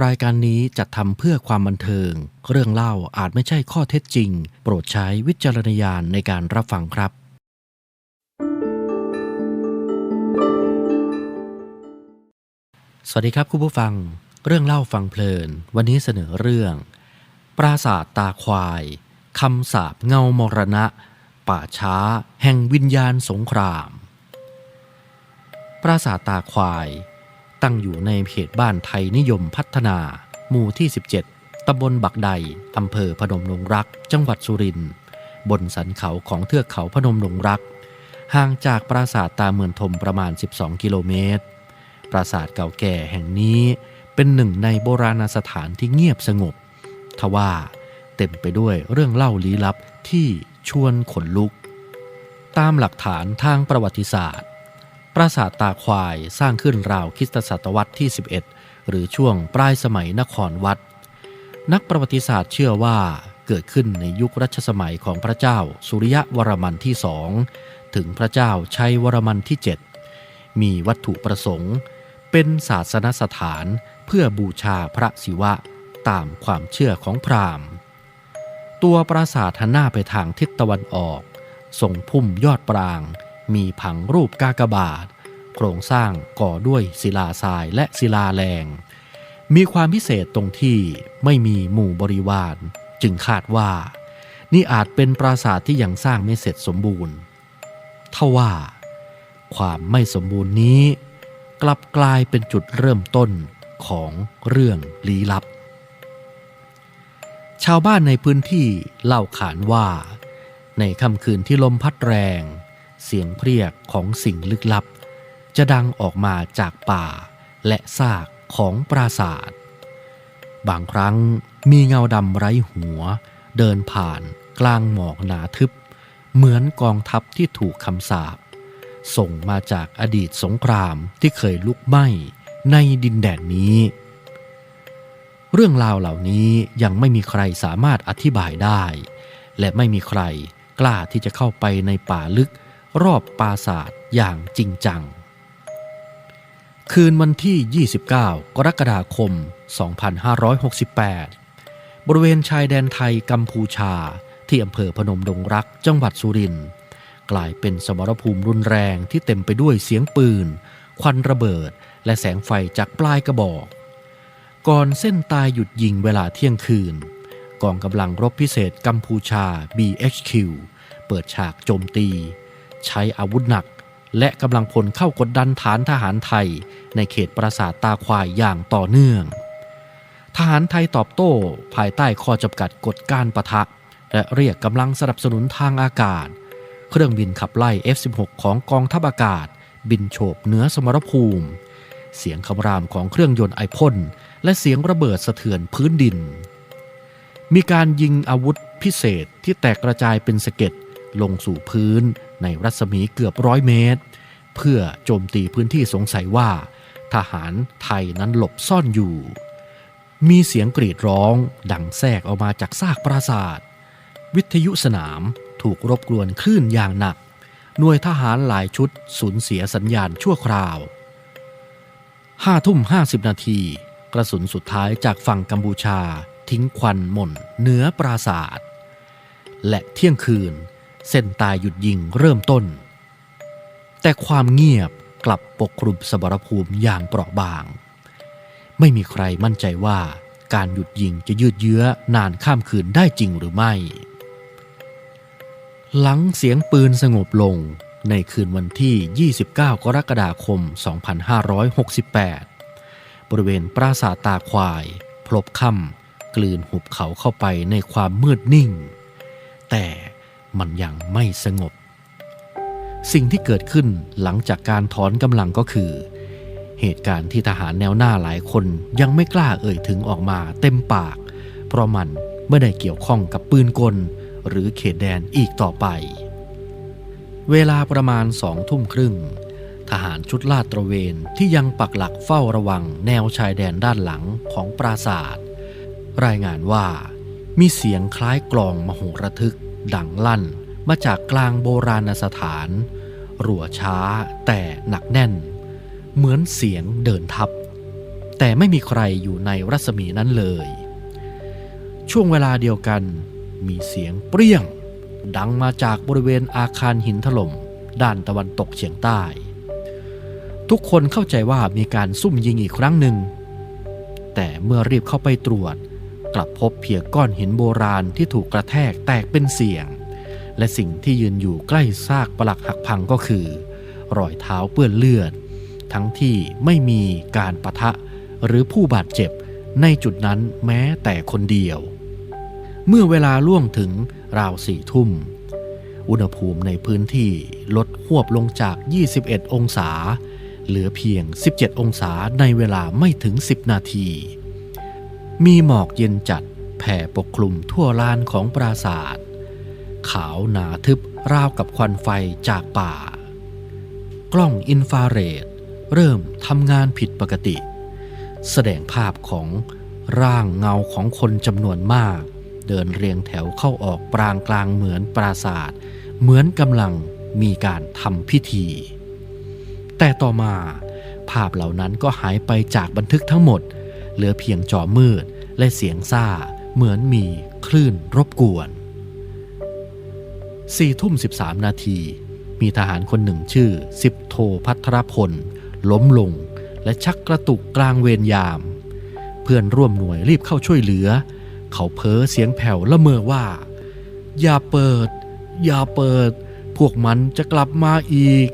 รายการนี้จัดทำเพื่อความบันเทิง เรื่องเล่าอาจไม่ใช่ข้อเท็จจริง โปรดใช้วิจารณญาณในการรับฟังครับ สวัสดีครับคุณผู้ฟัง เรื่องเล่าฟังเพลิน วันนี้เสนอเรื่อง ปราสาทตาควายคำสาปเงามรณะ ป่าช้า แห่งวิญญาณสงคราม ปราสาทตาควาย ตั้งอยู่ในเขตบ้านไทยนิยมพัฒนา หมู่ที่ 17 ตำบลบักใด อำเภอพนมดงรัก จังหวัดสุรินทร์ บนสันเขาของเทือกเขาพนมดงรัก ห่างจากปราสาทตาเมือนทมประมาณ 12 กิโลเมตร ปราสาทเก่าแก่แห่งนี้เป็นหนึ่งในโบราณสถานที่เงียบสงบ ทว่าเต็มไปด้วยเรื่องเล่าลี้ลับที่ชวนขนลุก ตามหลักฐานทางประวัติศาสตร์ ปราสาทตาควายสร้างขึ้นราวคริสตศตวรรษที่ 11 หรือช่วงปลายสมัยนครวัด นักประวัติศาสตร์เชื่อว่าเกิดขึ้นในยุครัชสมัยของพระเจ้าสุริยวรมันที่สองถึงพระเจ้าชัยวรมันที่ 7 มีวัตถุประสงค์ เป็นศาสนสถานเพื่อบูชาพระศิวะตามความเชื่อของพราหมณ์ ตัวปราสาทหันหน้าไปทางทิศตะวันออกทรงพุ่มยอดปราง มีผังรูปกากบาท โครงสร้างก่อด้วยศิลาทรายและศิลาแรง มีความพิเศษตรงที่ไม่มีหมู่บริวาร จึงคาดว่า นี่อาจเป็นปราสาทที่ยังสร้างไม่เสร็จสมบูรณ์ทว่า ความไม่สมบูรณ์นี้ กลับกลายเป็นจุดเริ่มต้นของเรื่องลี้ลับ ชาวบ้านในพื้นที่เล่าขานว่า ในค่ำคืนที่ลมพัดแรง เสียงเพรียกของสิ่งลึกลับ จะดังออกมาจากป่าและซากของปราสาทบางครั้งมีเงาดำไร้หัว เดินผ่านกลางหมอกหนาทึบ เหมือนกองทัพที่ถูกคำสาปส่งมาจากอดีตสงครามที่เคยลุกไหม้ในดินแดนนี้ เรื่องราวเหล่านี้ยังไม่มีใครสามารถอธิบายได้ และไม่มีใครกล้าที่จะเข้าไปในป่าลึก รอบปราสาทอย่างจริงจัง คืนวันที่ 29 กรกฎาคม 2568 บริเวณชายแดนไทยกัมพูชาที่อำเภอพนมดงรักจังหวัดสุรินทร์กลายเป็นสมรภูมิรุนแรงที่เต็มไปด้วยเสียงปืน ควันระเบิด และแสงไฟจากปลายกระบอก ก่อนเส้นตายหยุดยิงเวลาเที่ยงคืน กองกำลังรบพิเศษกัมพูชา BHQ เปิดฉากโจมตี ใช้อาวุธหนัก และกำลังพลเข้ากดดันฐานทหารไทย ในเขตปราสาทตาควายอย่างต่อเนื่อง ทหารไทยตอบโต้ภายใต้ข้อจำกัดกฎการประทะ และเรียกกำลังสนับสนุนทางอากาศ เครื่องบินขับไล่ F-16 ของกองทัพอากาศ บินโฉบเหนือสมรภูมิ เสียงคำรามของเครื่องยนต์ไอพ่นและเสียงระเบิดสะเทือนพื้นดิน มีการยิงอาวุธพิเศษที่แตกกระจายเป็นสะเก็ดลงสู่พื้น ในรัศมีเกือบร้อยเมตร เพื่อโจมตีพื้นที่สงสัยว่า ทหารไทยนั้นหลบซ่อนอยู่ มีเสียงกรีดร้องดังแทรกออกมาจากซากปราสาท วิทยุสนามถูกรบกวนคลื่นอย่างหนัก หน่วยทหารหลายชุดสูญเสียสัญญาณชั่วคราวห้าทุ่มห้าสิบนาที กระสุนสุดท้ายจากฝั่งกัมพูชาทิ้งควันหม่นเหนือปราสาทและเที่ยงคืน เส้นตายหยุดยิงเริ่มต้น แต่ความเงียบกลับปกคลุมสมรภูมิอย่างเปราะบาง ไม่มีใครมั่นใจว่าการหยุดยิงจะยืดเยื้อนานข้ามคืนได้จริงหรือไม่ หลังเสียงปืนสงบลงในคืนวันที่ 29 กรกฎาคม 2568 บริเวณปราสาทตาควาย พลบค่ำกลืนหุบเขาเข้าไปในความมืดนิ่ง แต่ มันยังไม่สงบ สิ่งที่เกิดขึ้นหลังจากการถอนกำลังก็คือ เหตุการณ์ที่ทหารแนวหน้าหลายคนยังไม่กล้าเอ่ยถึงออกมาเต็มปาก เพราะมันไม่ได้เกี่ยวข้องกับปืนกล หรือเขตแดนอีกต่อไป เวลาประมาณสองทุ่มครึ่ง ทหารชุดลาดตระเวนที่ยังปักหลักเฝ้าระวังแนวชายแดนด้านหลังของปราสาทรายงานว่ามีเสียงคล้ายกลองมโหระทึก ดังลั่นมาจากกลางโบราณสถาน รัวช้าแต่หนักแน่น เหมือนเสียงเดินทับ แต่ไม่มีใครอยู่ในรัศมีนั้นเลย ช่วงเวลาเดียวกันมีเสียงเปรี้ยง ดังมาจากบริเวณอาคารหินถล่มด้านตะวันตกเฉียงใต้ ทุกคนเข้าใจว่ามีการซุ่มยิงอีกครั้งหนึ่ง แต่เมื่อรีบเข้าไปตรวจ กลับพบเพียงก้อนหินโบราณที่ถูกกระแทกแตกเป็นเสี่ยง และสิ่งที่ยืนอยู่ใกล้ซากปลักหักพังก็คือ รอยเท้าเปื้อนเลือด ทั้งที่ไม่มีการปะทะหรือผู้บาดเจ็บในจุดนั้นแม้แต่คนเดียว เมื่อเวลาล่วงถึงราวสี่ทุ่ม อุณหภูมิในพื้นที่ลดหวบลงจาก 21 องศา เหลือเพียง 17 องศาในเวลาไม่ถึง 10 นาที มีหมอกเย็นจัดแผ่ปกคลุมทั่วลานของปราสาทขาวหนาทึบราวกับควันไฟจากป่า กล้องอินฟราเรดเริ่มทำงานผิดปกติ แสดงภาพของร่างเงาของคนจำนวนมาก เดินเรียงแถวเข้าออกปรางกลางเหมือนปราสาทเหมือนกำลังมีการทำพิธี แต่ต่อมา ภาพเหล่านั้นก็หายไปจากบันทึกทั้งหมด เหลือเพียงจอมืด และเสียงซ่าเหมือนมีคลื่นรบกวนสี่ทุ่มสิบามนาที มีทหารคนหนึ่งชื่อสิบโทพัทรพล ล้มลง และชักกระตุกกลางเวรยาม เพื่อนร่วมหน่วยรีบเข้าช่วยเหลือ เขาเพ้อเสียงแผ่วละเมอว่า อย่าเปิด อย่าเปิด พวกมันจะกลับมาอีก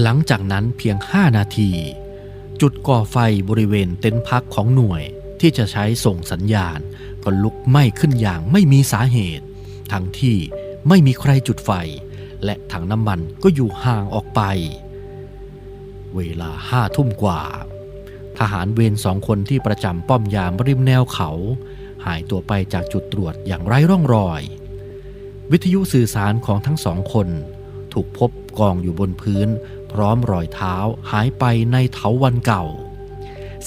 หลังจากนั้นเพียงห้านาที จุดก่อไฟบริเวณเต็นท์พักของหน่วยที่จะใช้ส่งสัญญาณ ก็ลุกไหม้ขึ้นอย่างไม่มีสาเหตุ ทั้งที่ไม่มีใครจุดไฟ และถังน้ำมันก็อยู่ห่างออกไป เวลาห้าทุ่มกว่า ทหารเวรสองคนที่ประจำป้อมยามริมแนวเขา หายตัวไปจากจุดตรวจอย่างไร้ร่องรอย วิทยุสื่อสารของทั้งสองคน ถูกพบกองอยู่บนพื้น พร้อมรอยเท้าหายไปในเถาวันเก่า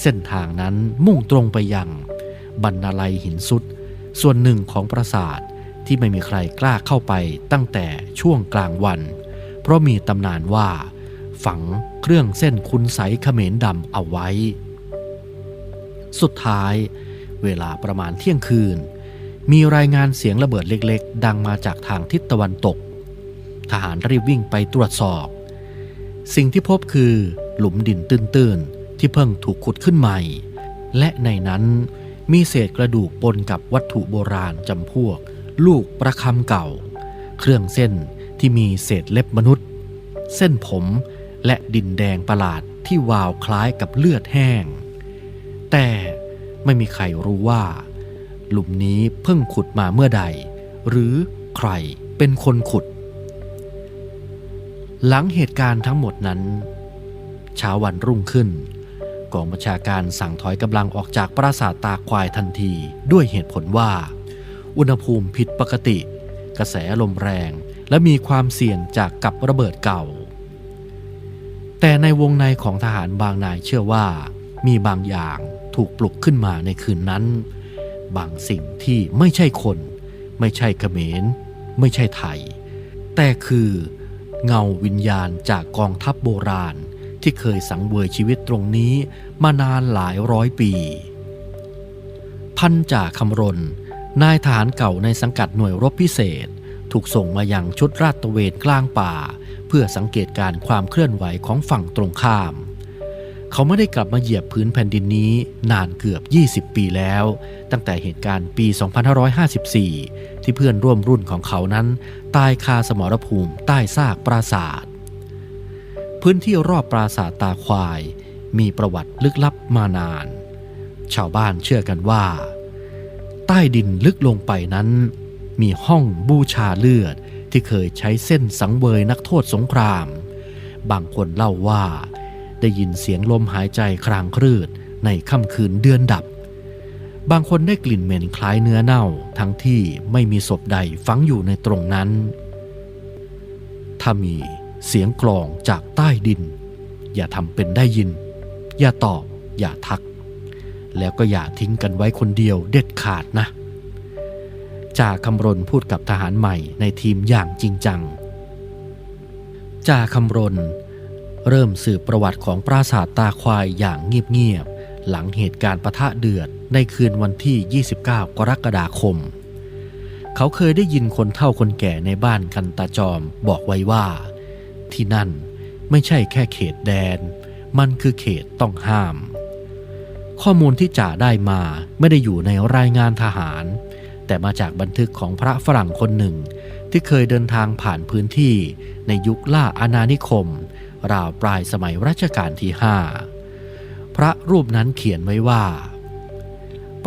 เส้นทางนั้นมุ่งตรงไปยังบรรณาลัยหินสุด ส่วนหนึ่งของปราสาทที่ไม่มีใครกล้าเข้าไปตั้งแต่ช่วงกลางวัน เพราะมีตำนานว่า ฝังเครื่องเส้นคุณใสเขมรดำเอาไว้ สุดท้าย เวลาประมาณเที่ยงคืน มีรายงานเสียงระเบิดเล็กๆ ดังมาจากทางทิศตะวันตก ทหารรีบวิ่งไปตรวจสอบ สิ่งที่พบคือหลุมดินตื้นๆ ที่เพิ่งถูกขุดขึ้นใหม่ และในนั้นมีเศษกระดูกปนกับวัตถุโบราณจำพวก ลูกประคำเก่า เครื่องเส้นที่มีเศษเล็บมนุษย์ เส้นผมและดินแดงประหลาดที่วาวคล้ายกับเลือดแห้ง แต่ไม่มีใครรู้ว่า หลุมนี้เพิ่งขุดมาเมื่อใด หรือใครเป็นคนขุด หลังเหตุการณ์ทั้งหมดนั้น เช้าวันรุ่งขึ้น กองบัญชาการสั่งถอยกำลังออกจากปราสาทตาควายทันทีด้วยเหตุผลว่า อุณหภูมิผิดปกติ กระแสลมแรง และมีความเสี่ยงจากกับระเบิดเก่า แต่ในวงในของทหารบางนายเชื่อว่า มีบางอย่างถูกปลุกขึ้นมาในคืนนั้น บางสิ่งที่ไม่ใช่คน ไม่ใช่เขมร ไม่ใช่ไทย แต่คือ เงาวิญญาณจากกองทัพโบราณ ที่เคยสังเวยชีวิตตรงนี้มานานหลายร้อยปี พันจ่าคำรณ นายทหารเก่าในสังกัดหน่วยรบพิเศษ ถูกส่งมายังชุดราดตระเวนกลางป่า เพื่อสังเกตการณ์ความเคลื่อนไหวของฝั่งตรงข้าม เขาไม่ได้กลับมาเหยียบพื้นแผ่นดินนี้นานเกือบ 20 ปีแล้ว ตั้งแต่เหตุการณ์ปี 2554 ที่เพื่อนร่วมรุ่นของเขานั้น ตายคาสมรภูมิใต้ซากปราสาทพื้นที่รอบปราสาทตาควาย มีประวัติลึกลับมานาน ชาวบ้านเชื่อกันว่า ใต้ดินลึกลงไปนั้น มีห้องบูชาเลือดที่เคยใช้เส้นสังเวยนักโทษสงคราม บางคนเล่าว่า ได้ยินเสียงลมหายใจครางครืดในค่ำคืนเดือนดับ บางคนได้กลิ่นเหม็นคล้ายเนื้อเน่า ทั้งที่ไม่มีศพใดฝังอยู่ในตรงนั้น ถ้ามีเสียงกลองจากใต้ดิน อย่าทำเป็นได้ยิน อย่าตอบ อย่าทัก แล้วก็อย่าทิ้งกันไว้คนเดียวเด็ดขาดนะจ่าคำรณพูดกับทหารใหม่ในทีมอย่างจริงจังจ่าคำรณ เริ่มสืบประวัติของปราสาทตาควายอย่างเงียบๆหลังเหตุการณ์ปะทะเดือด ในคืนวันที่ 29 กรกฎาคม เขาเคยได้ยินคนเฒ่าคนแก่ในบ้านกันตาจอมบอกไว้ว่า ที่นั่นไม่ใช่แค่เขตแดน มันคือเขตต้องห้าม ข้อมูลที่จ่าได้มาไม่ได้อยู่ในรายงานทหาร แต่มาจากบันทึกของพระฝรั่งคนหนึ่ง ที่เคยเดินทางผ่านพื้นที่ในยุคล่าอาณานิคม ราวปลายสมัยรัชกาลที่ห้าพระรูปนั้นเขียนไว้ว่า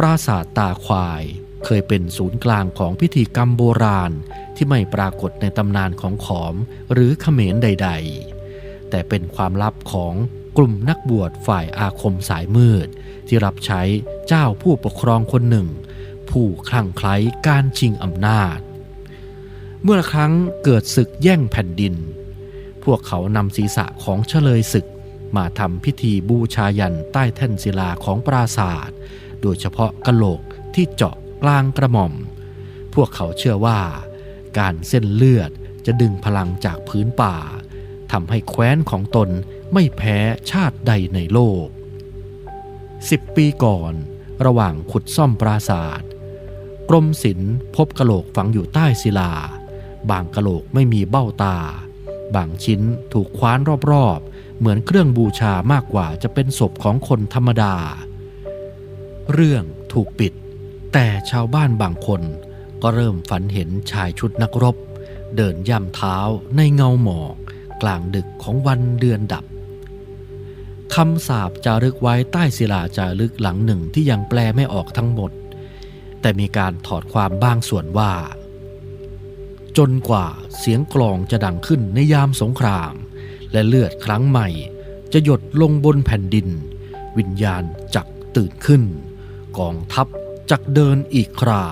ปราสาทตาควาย เคยเป็นศูนย์กลางของพิธีกรรมโบราณที่ไม่ปรากฏในตำนานของขอมหรือเขมรใด ๆ แต่เป็นความลับของกลุ่มนักบวชฝ่ายอาคมสายมืด ที่รับใช้เจ้าผู้ปกครองคนหนึ่ง ผู้คลั่งไคล้การชิงอำนาจ เมื่อครั้งเกิดศึกแย่งแผ่นดิน พวกเขานำศีรษะของเฉลยศึกมาทำพิธีบูชายันใต้แท่นศิลาของปราศาสตร์ โดยเฉพาะกะโหลกที่เจาะกลางกระหม่อม พวกเขาเชื่อว่า การเส้นเลือดจะดึงพลังจากพื้นป่าทำให้แคว้นของตนไม่แพ้ชาติใดในโลกสิบปีก่อน ระหว่างขุดซ่อมปราศาสตร์กรมศิลป์พบกะโหลกฝังอยู่ใต้ศิลา บางกะโหลกไม่มีเบ้าตา บางชิ้นถูกคว้านรอบๆ เหมือนเครื่องบูชามากกว่าจะเป็นศพของคนธรรมดา เรื่องถูกปิด แต่ชาวบ้านบางคนก็เริ่มฝันเห็นชายชุดนักรบ เดินย่ำเท้าในเงาหมอกกลางดึกของวันเดือนดับคำสาปจารึกไว้ใต้ศิลาจารึกหลังหนึ่งที่ยังแปลไม่ออกทั้งหมด แต่มีการถอดความบางส่วนว่า จนกว่าเสียงกลองจะดังขึ้นในยามสงคราม และเลือดครั้งใหม่ จะหยดลงบนแผ่นดิน วิญญาณจักตื่นขึ้น กองทัพจักเดินอีกครา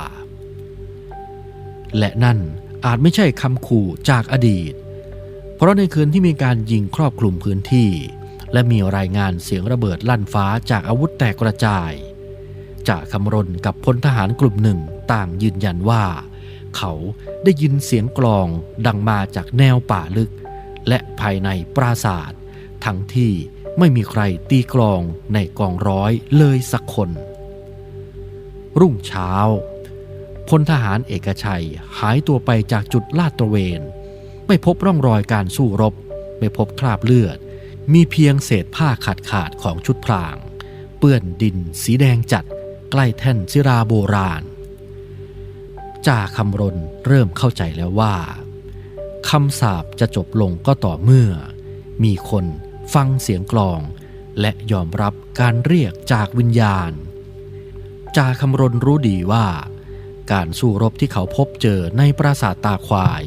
และนั่นอาจไม่ใช่คำขู่จากอดีต เพราะในคืนที่มีการยิงครอบคลุมพื้นที่ และมีรายงานเสียงระเบิดลั่นฟ้าจากอาวุธแตกกระจายจ่าคำรณกับพลทหารกลุ่มหนึ่งต่างยืนยันว่า เขาได้ยินเสียงกลองดังมาจากแนวป่าลึก และภายในปราสาททั้งที่ไม่มีใครตีกลองในกองร้อยเลยสักคน รุ่งเช้าพลทหารเอกชัยหายตัวไปจากจุดลาดตระเวน ไม่พบร่องรอยการสู้รบ ไม่พบคราบเลือด มีเพียงเศษผ้าขาดขาดของชุดพราง เปื้อนดินสีแดงจัด ใกล้แท่นศิราโบราณจ่าคำรณเริ่มเข้าใจแล้วว่าคำสาปจะจบลงก็ต่อเมื่อ มีคนฟังเสียงกลอง และยอมรับการเรียกจากวิญญาณ จ่าคำรณรู้ดีว่า การสู้รบที่เขาพบเจอในปราสาทตาควาย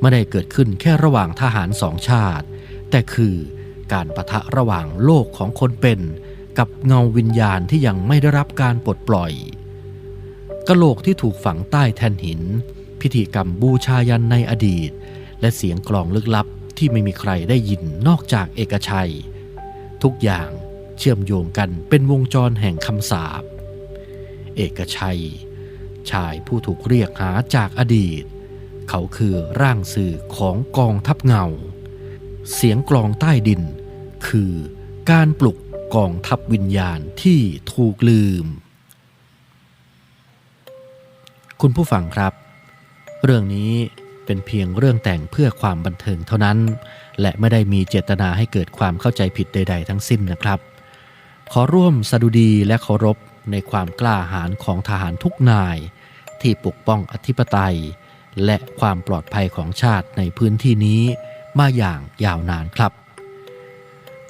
ไม่ได้เกิดขึ้นแค่ระหว่างทหารสองชาติ แต่คือการประทะระหว่างโลกของคนเป็น กับเงาวิญญาณที่ยังไม่ได้รับการปลดปล่อยกะโหลกที่ถูกฝังใต้แท่นหิน พิธีกรรมบูชายันในอดีต และเสียงกลองลึกลับที่ไม่มีใครได้ยินนอกจากเอกชัย ทุกอย่างเชื่อมโยงกันเป็นวงจรแห่งคำสาป เอกชัย ชายผู้ถูกเรียกหาจากอดีต เขาคือร่างสื่อของกองทัพเงา เสียงกลองใต้ดิน คือการปลุกกองทัพวิญญาณที่ถูกลืม คุณผู้ฟังครับ เรื่องนี้เป็นเพียงเรื่องแต่งเพื่อความบันเทิงเท่านั้น และไม่ได้มีเจตนาให้เกิดความเข้าใจผิดใด ๆ ทั้งสิ้นนะครับ ขอร่วมสดุดีและเคารพ ในความกล้าหาญของทหารทุกนาย ที่ปกป้องอธิปไตย และความปลอดภัยของชาติในพื้นที่นี้มาอย่างยาวนานครับ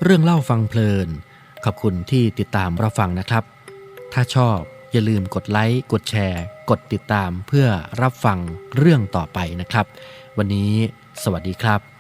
เรื่องเล่าฟังเพลิน ขอบคุณที่ติดตามรับฟังนะครับ ถ้าชอบอย่าลืมกดไลค์กดแชร์ กดติดตามเพื่อรับฟังเรื่องต่อไปนะครับ วันนี้สวัสดีครับ